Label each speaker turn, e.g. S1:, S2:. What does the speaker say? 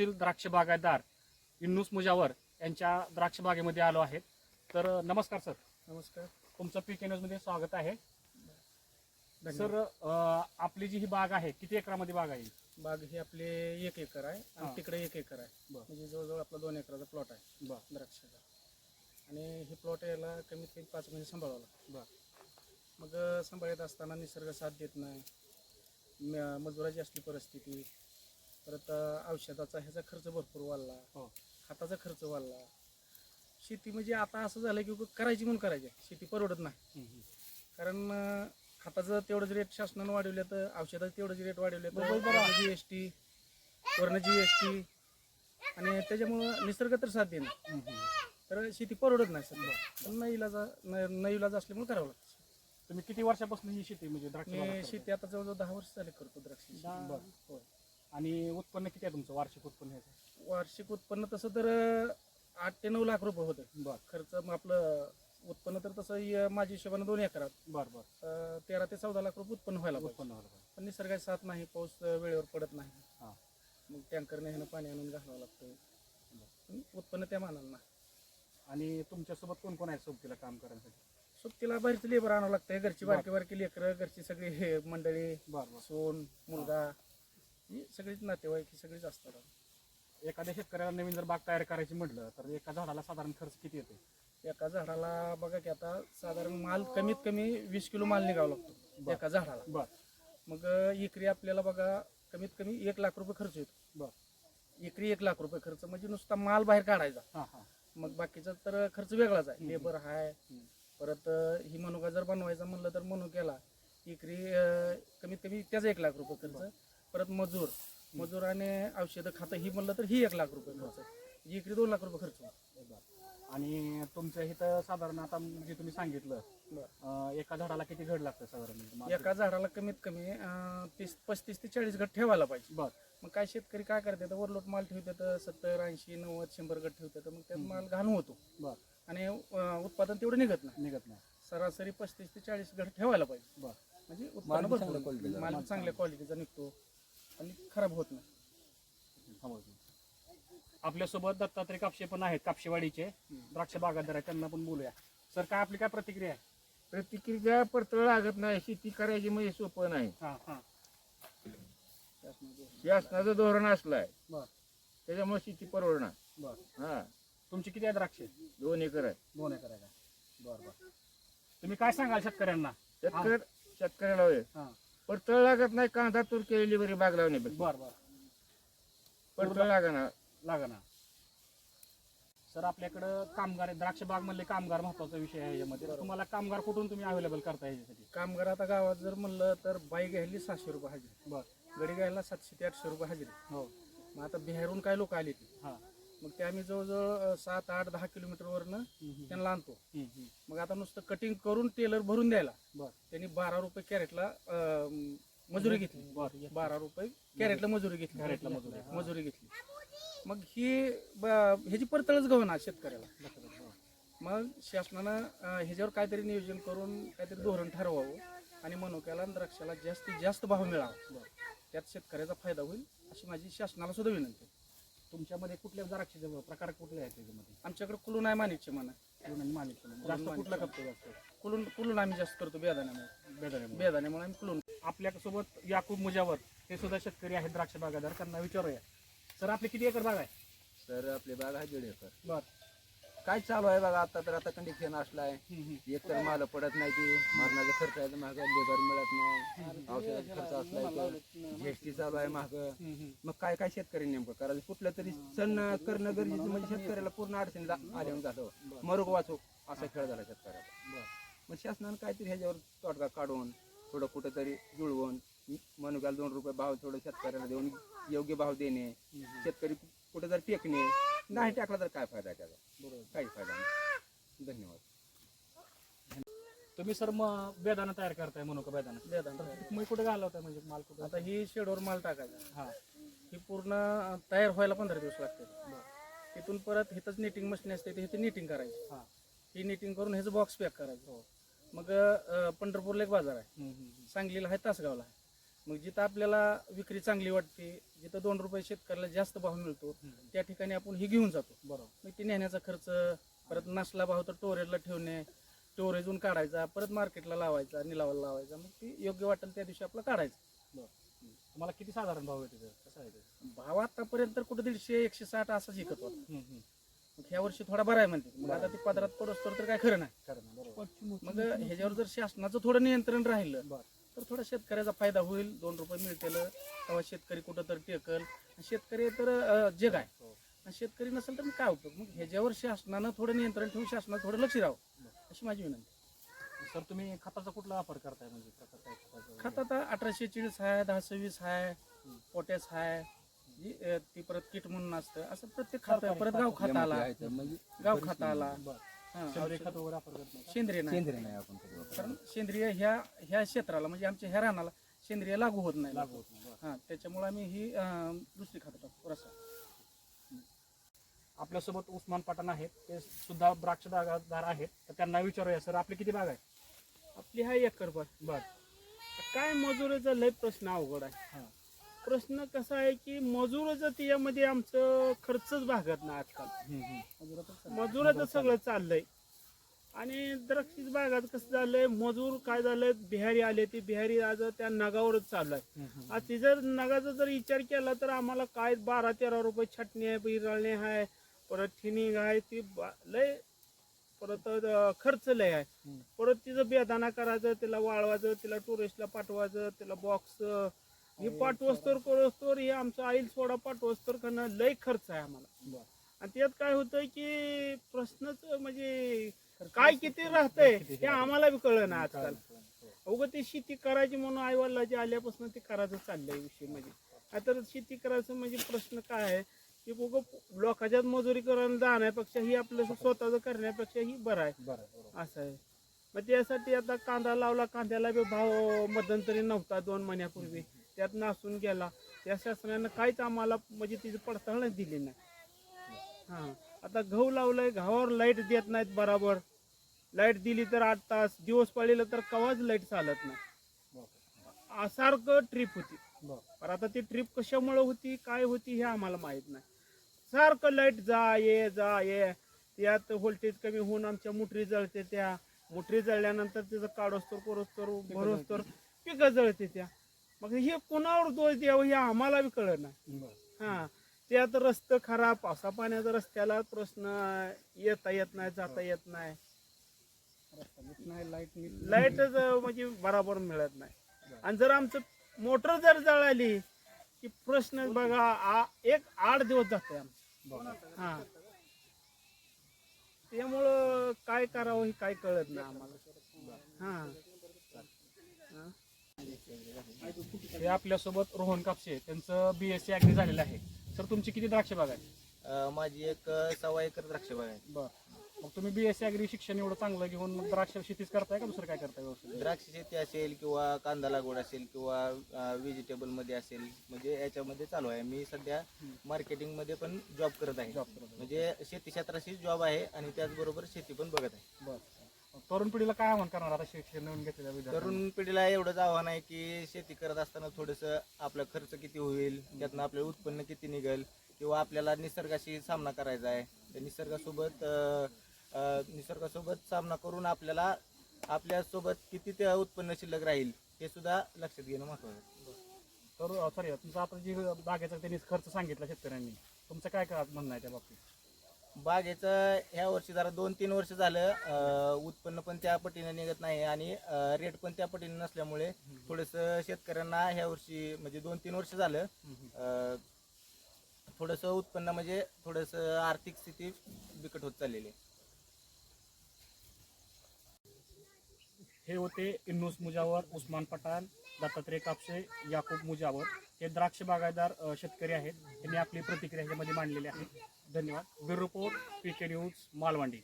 S1: तील द्राक्ष बागायतदार इन्नूस मुजावर यांच्या द्राक्ष बागेमध्ये आलो आहे तर नमस्कार सर.
S2: नमस्कार.
S1: तुमचं पीकमध्ये स्वागत आहे. सर अं, आपली जी ही बाग आहे किती एकरामध्ये बाग आहे?
S2: बाग ही आपली एक एकर आहे
S1: हा.
S2: आणि तिकडे एक एकर आहे.
S1: बरं.
S2: म्हणजे जवळजवळ आपला दोन एकराचा प्लॉट आहे.
S1: बर.
S2: द्राक्षाचा. आणि हे प्लॉट याला कमीत कमी पाच महिने सांभाळावं लागतं.
S1: बर.
S2: मग सांभाळत असताना निसर्ग साथ देत नाही. म- मजुराची असली परिस्थिती. परत औषधाचा ह्याचा खर्च भरपूर वाढला.
S1: हो.
S2: खताचा खर्च वाढला. शेती म्हणजे आता असं झालं की करायची म्हणून करायची. शेती परवडत नाही. कारण अं, खताचं तेवढंच रेट शासनानं वाढवले तर औषधाचं तेवढंच रेट वाढवले तर. जी एस टी वर्ण जी एस टी आणि त्याच्यामुळं निसर्ग तर साथ देणं. तर शेती परवडत नाही सध्या. पण न इलाजा न इलाज असल्यामुळे करावं लागतं.
S1: तुम्ही किती वर्षापासून ही शेती म्हणजे द्राक्ष?
S2: शेती आता जवळजवळ दहा वर्ष झाले करतो द्राक्ष
S1: बर. आणि उत्पन्न किती आहे तुमचं? वार्षिक उत्पन्न ह्याचं
S2: वार्षिक उत्पन्न तसं तर अं, आठ ते नऊ लाख रुपये होतं.
S1: बर.
S2: खर्च मग आपलं उत्पन्न तर तसं अं, माझ्या हिशोबाने दोन एकरात.
S1: बर बर.
S2: अं, तेरा ते चौदा लाख रुपये उत्पन्न व्हायला पाहिजे.
S1: उत्पन्न व्हायला पाहिजे.
S2: पण निसर्गाची साथ नाही पाऊस अं, वेळेवर पडत नाही.
S1: हा.
S2: मग टँकरने ह्यानं पाणी आणून घालावं लागतं पण उत्पन्न त्या मानानं नाही.
S1: आणि तुमच्यासोबत कोण कोण आहे सोबतीला काम करण्यासाठी
S2: सुट्टीला बाहेरचं लेबर आणावं लागतंय. घरची बारकी बारकी लेकरं घरची सगळी हे मंडळी
S1: बर बर.
S2: सोन मुलगा. ही सगळीच नातेवाईक ही सगळीच असतात.
S1: एखाद्या शेतकऱ्याला नवीन जर बाग तयार करायची म्हटलं तर एका झाडाला साधारण खर्च किती येतो
S2: एका झाडाला बघा की आता साधारण माल कमीत कमी वीस किलो माल निघावा लागतो. एका झाडाला.
S1: बर.
S2: मग एकरी आपल्याला बघा कमीत कमी एक लाख रुपये खर्च येतो.
S1: बर.
S2: एकरी एक लाख रुपये खर्च म्हणजे नुसता माल बाहेर काढायचा. मग बाकीचा तर खर्च वेगळाच आहे. लेबर आहे. परत ही मनुका जर बनवायचा म्हणलं तर मनुक्याला एकरी कमीत कमी त्याचा एक लाख रुपये खर्च. परत मजूर. मजूर आणि औषधं खातं ही म्हणलं तर ही एक लाख रुपये खर्च. एकरी दोन लाख रुपये खर्च.
S1: आणि तुमच्या इथं साधारण आता जे तुम्ही सांगितलं. अं, एका झाडाला किती घड लागतं साधारण? म्हणजे?
S2: एका झाडाला कमीत कमी अं, तीस पस्तीस ते चाळीस गट ठेवायला पाहिजे.
S1: बर.
S2: मग काय शेतकरी काय करतात वरलोट माल ठेवतात सत्तर ऐंशी नव्वद शंभर गट ठेवतात मग त्यात माल घाण होतो.
S1: बर.
S2: आणि अं, उत्पादन तेवढं निघत नाही.
S1: निघत नाही.
S2: सरासरी पस्तीस ते चाळीस गट ठेवायला पाहिजे.
S1: बर.
S2: म्हणजे उत्पन्न भरपूर
S3: चा.
S2: माल चांगल्या क्वालिटीचा निघतो. आणि खराब होत नाही.
S1: आपल्यासोबत दत्तात्रय कापशे पण आहेत कापशेवाडीचे द्राक्ष बागायतदार आहेत त्यांना पण बोलूया. सर काय आपली काय प्रतिक्रिया आहे?
S3: प्रतिक्रिया पडतळ लागत नाही शेती करायची म्हणजे सोपं नाही.
S1: हा हा.
S3: शासनाचं धोरण असलंय.
S1: बर.
S3: त्याच्यामुळे शेती परवडणार
S1: बर.
S3: हा.
S1: तुमची किती आहे द्राक्षे?
S3: दोन एकर आहे.
S1: दोन एकर आहे का? बर बर. तुम्ही काय सांगाल शेतकऱ्यांना?
S3: शेतकरी शेतकऱ्याला होय.
S1: हा.
S3: पडतळ लागत नाही कांदा तूर केलेली बरी बाग लावण्यापेक्षा
S1: बर बर.
S3: पडतळ लागणार
S1: लागा ना सर आपल्याकडं कामगार आहे द्राक्ष बाग मधले कामगार महत्त्वाचा विषय आहे यामध्ये. तर तुम्हाला कामगार कुठून तुम्ही अवेलेबल करता याच्यासाठी?
S2: कामगार आता गावात जर म्हणलं तर बाई घ्यायली सातशे रुपये हजेरी.
S1: बर.
S2: गडी घ्यायला सातशे ते आठशे रुपये हजेरी.
S1: हो.
S2: मग आता बिहारून काय लोक आली ती?
S1: हा.
S2: मग ते आम्ही जवळजवळ सात आठ दहा किलोमीटरवरनं त्यांना आणतो. मग आता नुसतं कटिंग करून टेलर भरून द्यायला.
S1: बर.
S2: त्यांनी बारा रुपये कॅरेटला मजुरी घेतली.
S1: बर
S2: रुपये कॅरेटला मजुरी घेतली.
S1: कॅरेटला मजुरी.
S2: मजुरी घेतली. मग ही ह्याची परतळच गहना शेतकऱ्याला. मग शासनानं ह्याच्यावर काहीतरी नियोजन करून काहीतरी धोरण ठरवावं आणि मनुक्याला द्राक्षाला जास्तीत जास्त भाव मिळावा. त्यात शेतकऱ्याचा फायदा होईल अशी माझी शासनाला सुद्धा विनंती आहे.
S1: तुमच्यामध्ये कुठल्या द्राक्षाचे प्रकार कुठले आहेत त्याच्यामध्ये?
S2: आमच्याकडे कुलून आहे माणिकचे म्हणा.
S1: पूर्ण आणि पण. जास्त. कुठला खपतो जास्त?
S2: कुलून कुलून आम्ही जास्त करतो बेदाण्यामुळे.
S1: बेदाण्यामध्ये.
S2: बेदाण्यामुळे आम्ही कुलून.
S1: आपल्यासोबत याकूब मुजावर ते सुद्धा शेतकरी आहेत द्राक्ष बागायदार त्यांना विचारूया. सर आपली किती एकर बाग आहे?
S3: सर आपली बाग आहे दीड एकर.
S1: बर.
S3: काय चालू आहे बघा आता तर आता कंडिशन असलाय. एक तर माल पडत नाही ती मरणाचा खर्च आहे महाग लेबर मिळत नाही. औषधाचा खर्च असलाय तर जीएसटी चालू आहे महाग मग काय काय शेतकरी नेमकं करायचं? कुठलं तरी सण करणं गरजेचं म्हणजे शेतकऱ्याला पूर्ण अडचणीला आल्यावर झालं मरुग वाचो असा खेळ झाला शेतकऱ्याला मग शासनानं काहीतरी ह्याच्यावर तोडगा काढून थोडं कुठं तरी जुळवून मनुक्याला दोन रुपये भाव थोडं शेतकऱ्याला देऊन योग्य भाव देणे. शेतकरी कुठं जर टेकणे नाही टाकला तर काय फायदा आहे त्याचा?
S1: बरोबर
S3: काही फायदा नाही. धन्यवाद.
S1: तुम्ही सर मग बेदाना तयार करताय म्हणू का बेदाना तुम्ही कुठे घालवताय म्हणजे माल कुठे?
S2: आता ही शेडवर माल टाकायचा.
S1: हा.
S2: ही पूर्ण अं, तयार व्हायला पंधरा दिवस लागते तिथून परत हिथंच निटिंग मशीन असते ते हिथे निटिंग करायची.
S1: हा.
S2: ही निटिंग करून ह्याचं बॉक्स पॅक करायचं. मग अं, पंढरपूरला एक बाजार आहे.
S1: हम्म, हम्म, हम्म.
S2: सांगलीला आहे तासगावला आहे. मग जिथं आपल्याला विक्री चांगली वाटते जिथं दोन रुपये शेतकऱ्याला जास्त भाव मिळतो त्या ठिकाणी आपण ही घेऊन जातो.
S1: बरोबर.
S2: मग ती नेण्याचा खर्च परत नसला भाव तर स्टोरेजला ठेवणे स्टोरेजून काढायचा परत मार्केटला लावायचा निलावाला लावायचा मग ती योग्य वाटेल त्या दिवशी आपलं काढायचं.
S1: तुम्हाला किती साधारण भाव आहे तिथे? कसं आहे
S2: भाव आतापर्यंत तर कुठं दीडशे एकशे साठ असाच विकत होता. मग ह्या वर्षी थोडा बरा आहे म्हणते. मग आता ती पदरात पडस तर काय खरं नाही. मग ह्याच्यावर जर शासनाचं थोडं नियंत्रण राहिलं तर थोडा शेतकऱ्याचा फायदा होईल. दोन रुपये मिळतील. तेव्हा शेतकरी कुठं तर टेकल शेतकरी तर जग आहे.
S1: हो.
S2: शेतकरी नसेल तर काय उपयोग मग ह्याच्यावर शासनानं थोडं नियंत्रण ठेवून शासनानं थोडं लक्ष राहावं अशी माझी विनंती.
S1: सर तुम्ही खताचा कुठला वापर करताय? म्हणजे खताचा
S2: खत आता अठराशे चाळीस आहे दहा सव्वीस आहे पोटॅश आहे ती परत किट म्हणून असतं. असं प्रत्येक खात परत गाव खात आला गाव खात आला
S1: सेंद्रिय
S2: औषध-
S1: खत वगैरे वापर करत नाही
S2: सेंद्रिय नाही.
S3: केंद्र नाही आपण सगळं.
S2: कारण सेंद्रिय ह्या ह्या क्षेत्राला म्हणजे आमच्या ह्या रानाला सेंद्रिय लागू होत नाही.
S1: लागू होत नाही बरं.
S2: हा त्याच्यामुळे आम्ही ही अं, दुसरी खात टाकतो रसा.
S1: आपल्यासोबत उस्मान पठाण आहेत. ते सुद्धा द्राक्ष बागायतदार आहेत. तर त्यांना विचारूया सर आपली किती बाग आहे?
S4: आपली हा एकर भर
S1: बर.
S4: काय मजुरीचा लय प्रश्न अवघड आहे.
S1: हा.
S4: प्रश्न कसा आहे की मजुराचं त्याच्यामध्ये आमचं खर्चच भागत नाही आजकाल. मजुराचं सगळं चाललंय. आणि द्राक्षीच बागात कसं झालंय मजूर काय झालंय बिहारी आले ते बिहारी आज त्या नगावरच चालू आहे. आज ती जर नगाचा जर विचार केला तर आम्हाला काय बारा तेरा रुपये छटणी आहे बिरळणे आहे परत थिनिंग आहे ती लय परत खर्च लय आहे. परत तिचं बेदाना करायचं तिला वाळवायचं तिला टुरिस्टला पाठवायचं तिला बॉक्स हे पाठवस्तोर करोस्तोर हे आमचं आईल सोडा पाठवस्तोर करणं लय खर्च आहे आम्हाला. आणि त्यात काय होतंय की प्रश्नच म्हणजे काय किती राहतंय? हे आम्हाला बी कळलं ना आजकाल. अवघं ते शेती करायची म्हणून आई वडिलाची आल्यापासून ते करायचं चाललंय विषय म्हणजे. आता शेती करायचं म्हणजे प्रश्न काय आहे? की बघ लोकांच्यात मजुरी करायला जाण्यापेक्षा ही आपलं स्वतःच करण्यापेक्षा ही बरं आहे. असं आहे. मग त्यासाठी आता कांदा लावला कांद्याला बी भाव मध्यंतरी नव्हता दोन महिन्यापूर्वी. त्यात नासून गेला. त्या शासनानं काहीच आम्हाला म्हणजे तिची पडताळच दिली नाही. हा. आता गहू लावलाय गव्हावर लाइट देत नाहीत बराबर. लाइट दिली तर आठ तास दिवस पडलेलं तर कवाच लाइट चालत नाही. सारखं ट्रिप होती. पण आता ती ट्रिप कशामुळे होती काय होती हे आम्हाला माहीत नाही. सारखं लाइट जा ये जा ये. त्यात व्होल्टेज कमी होऊन आमच्या मुठरी जळते त्या. मुठरी जळल्यानंतर तिचं काढोस्तोर करोस्तोर भरोस्तोर पिकं जळते त्या. मग हे कोणावर दोष द्यावं हे आम्हाला बी कळत नाही हा. त्यात रस्ते खराब पावसा पाण्याचा रस्त्याला प्रश्न येता येत नाही जाता येत नाही.
S2: नाही लाइट
S4: लाईटच म्हणजे बराबर मिळत नाही. आणि जर आमचं मोटर जर जळाली की प्रश्न बघा आ- एक आठ दिवस जाते आमचं हा. त्यामुळं काय करावं हे काय कळत नाही आम्हाला. हा. हा.
S1: आपल्यासोबत रोहन कापसे त्यांचं बी एस सी ॲग्री झालेलं आहे. सर तुमची किती द्राक्ष बाग आहे
S5: अ, माझी एक अ, सव्वा एकर द्राक्ष बाग आहे
S1: बरं. मग तुम्ही बी एस सी ॲग्री शिक्षण एवढं चांगलं घेऊन मग द्राक्ष शेतीच करताय का दुसरं काय करताय व्यवस्थित?
S5: द्राक्ष शेती असेल किंवा कांदा लागवड असेल किंवा व्हेजिटेबलमध्ये असेल म्हणजे याच्यामध्ये चालू आहे. मी सध्या मार्केटिंगमध्ये पण जॉब करत आहे.
S1: जॉब करत आहे.
S5: म्हणजे शेती क्षेत्राशी जॉब आहे आणि त्याचबरोबर शेती पण बघत आहे.
S1: बरं. तरुण पिढीला काय आव्हान करणार आता शिक्षण नवीन घेतलेल्या विद्यार्थ्यांना?
S5: तरुण पिढीला एवढंच आव्हान आहे की शेती करत असताना थोडंसं आपला खर्च किती होईल त्यातनं आपलं उत्पन्न किती निघेल किंवा आपल्याला निसर्गाशी सामना करायचा आहे. त्या निसर्गासोबत अ, अ, निसर्गासोबत सामना करून आपल्याला आपल्यासोबत किती ते उत्पन्न शिल्लक राहील हे सुद्धा लक्षात घेणं महत्वाचं आहे.
S1: तर सॉरी तुमचा आता जी बागेचा त्यांनी खर्च सांगितला शेतकऱ्यांनी तुमचं काय काय म्हणणं आहे त्या बाबतीत?
S5: बागेचं ह्या वर्षी जरा दोन तीन वर्ष झालं अ, उत्पन्न पण त्या पटीने निघत नाही आणि रेट पण त्या पटीने नसल्यामुळे थोडंसं शेतकऱ्यांना ह्या वर्षी म्हणजे दोन तीन वर्ष झालं अ, थोडंसं उत्पन्न म्हणजे थोडंसं आर्थिक स्थिती बिकट होत चाललेली आहे.
S1: हे होते इन्नूस मुजावर उस्मान पठाण दत्तात्रय कापसे याकूब मुजावर. हे द्राक्ष बागायदार अ, शेतकरी आहेत. त्यांनी आपली प्रतिक्रिया ह्याच्यामध्ये मांडलेली आहे. धन्यवाद. Bureau report P K news Malvandi.